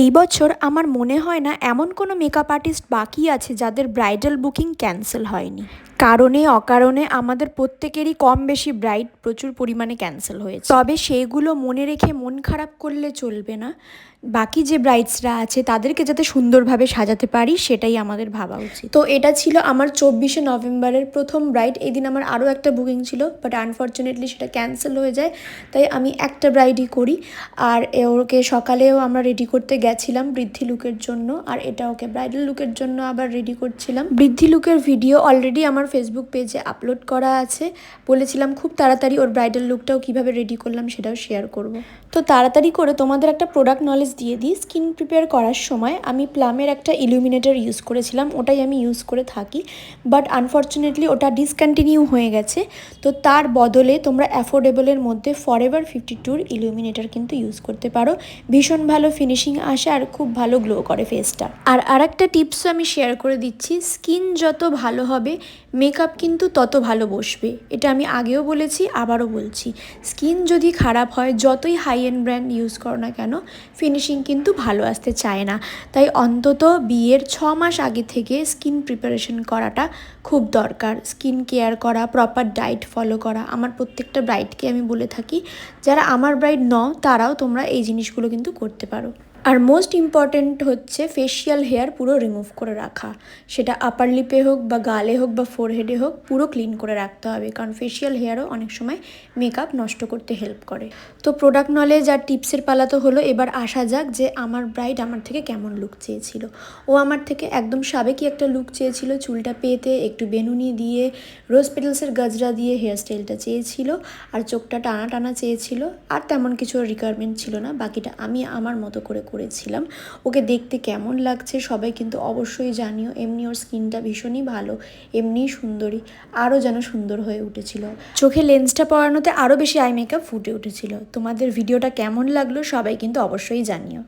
এই বছর আমার মনে হয় না এমন কোনো মেকআপ আর্টিস্ট বাকি আছে যাদের ব্রাইডাল বুকিং ক্যান্সেল হয়নি। কারণে, অকারণে আমাদের প্রত্যেকেরই কম বেশি ব্রাইড প্রচুর পরিমাণে ক্যান্সেল হয়েছে। তবে সেইগুলো মনে রেখে মন খারাপ করলে চলবে না। বাকি যে ব্রাইডসরা আছে, তাদেরকে যাতে সুন্দরভাবে সাজাতে পারি, সেটাই আমাদের ভাবা উচিত। তো এটা ছিল আমার চব্বিশে নভেম্বরের প্রথম ব্রাইড এই দিন আমার আরও একটা বুকিং ছিল, বাট আনফর্চুনেটলি সেটা ক্যান্সেল হয়ে যায়, তাই আমি একটা ব্রাইডই করি। আর ওকে সকালেও আমরা রেডি করতে গেছিলাম বৃদ্ধি লুকের জন্য, আর এটা ওকে ব্রাইডাল লুকের জন্য আবার রেডি করছিলাম। বৃদ্ধি লুকের ভিডিও অলরেডি আমার ফেসবুক পেজে আপলোড করা আছে। বলেছিলাম, খুব তাড়াতাড়ি ওর ব্রাইডাল লুকটাও কীভাবে রেডি করলাম সেটাও শেয়ার করব। তো তাড়াতাড়ি করে তোমাদের একটা প্রোডাক্ট নলেজ দিয়ে দিই। স্কিন প্রিপেয়ার করার সময় আমি প্লামের একটা ইলুমিনেটর ইউজ করেছিলাম, ওটাই আমি ইউজ করে থাকি। বাট আনফর্চুনেটলি ওটা ডিসকন্টিনিউ হয়ে গেছে। তো তার বদলে তোমরা অ্যাফোর্ডেবলের মধ্যে ফরএভার ফিফটি টুর ইলুমিনেটর কিন্তু ইউজ করতে পারো। ভীষণ ভালো ফিনিশিং আসে আর খুব ভালো গ্লো করে ফেসটা আর আরেকটা টিপসও আমি শেয়ার করে দিচ্ছি। স্কিন যত ভালো হবে মেকআপ কিন্তু তত ভালো বসবে। এটা আমি আগেও বলেছি, আবারও বলছি। স্কিন যদি খারাপ হয়, যতই হাই এন্ড ব্র্যান্ড ইউজ করো না কেন ফিনিশিং কিন্তু ভালো আসতে চায় না। তাই অন্তত বিয়ের ছ মাস আগে থেকে স্কিন প্রিপারেশন করাটা খুব দরকার। স্কিন কেয়ার করা প্রপার ডায়েট ফলো করা, আমার প্রত্যেকটা ব্রাইডকে আমি বলে থাকি, যারা আমার ব্রাইড নও, তারাও তোমরা এই জিনিসগুলো কিন্তু করতে পারো। আর মোস্ট ইম্পর্ট্যান্ট হচ্ছে ফেশিয়াল হেয়ার পুরো রিমুভ করে রাখা। সেটা আপার লিপে হোক বা গালে হোক বা ফোরহেডে হোক পুরো ক্লিন করে রাখতে হবে, কারণ ফেশিয়াল হেয়ারও অনেক সময় মেকআপ নষ্ট করতে হেল্প করে। তো প্রোডাক্ট নলেজ আর টিপসের পালা তো হলো, এবার আসা যাক যে আমার ব্রাইড আমার থেকে কেমন লুক চেয়েছিল। ও আমার থেকে একদম সাবেকি একটা লুক চেয়েছিল, চুলটা পেতে, একটু বেনুনি দিয়ে রোজ পেটেলসের গজরা দিয়ে হেয়ারস্টাইলটা চেয়েছিল, আর চোখটা টানা টানা চেয়েছিল, আর তেমন কিছু রিকোয়ারমেন্ট ছিল না, বাকিটা আমি আমার মতো করে করেছিলাম। ওকে দেখতে কেমন লাগছে সবাই কিন্তু অবশ্যই জানিও। এমনি ওর স্কিনটা ভীষণই ভালো, এমনিই সুন্দরী, আরও যেন সুন্দর হয়ে উঠেছিল। চোখে লেন্সটা পরানোতে আরও বেশি আই মেকআপ ফুটে উঠেছিল। তোমাদের ভিডিওটা কেমন লাগল সবাই কিন্তু অবশ্যই জানিও।